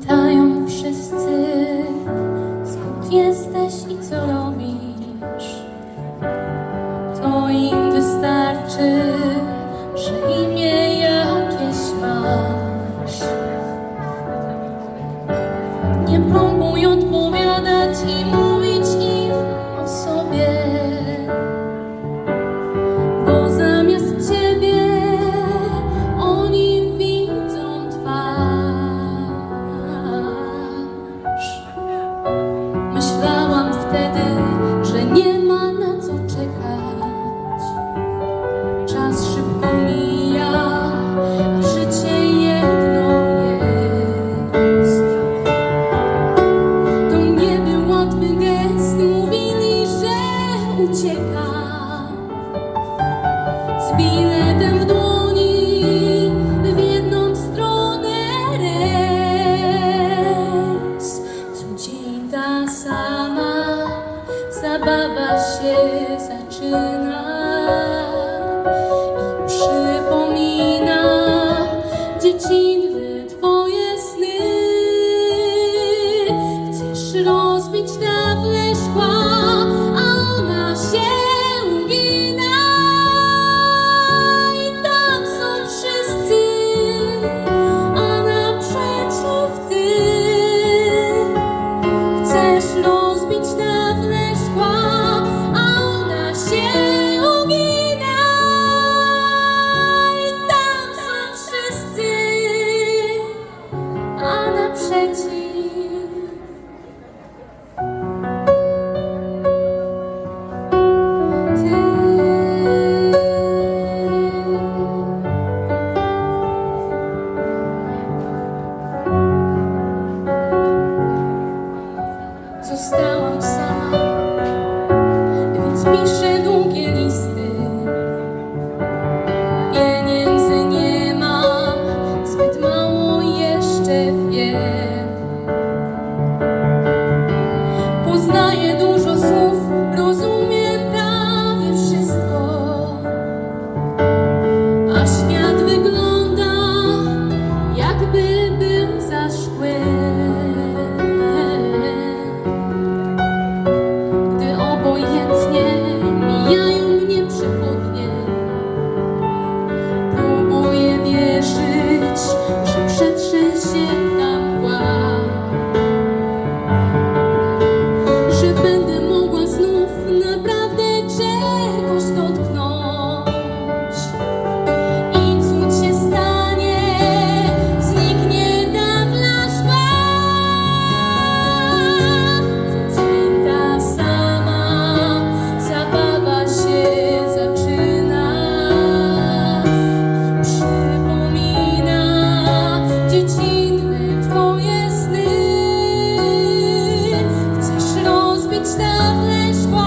czytają wszyscy. To be Speed. spisze długie listy. Pieniędzy nie mam, zbyt mało jeszcze wiem. One.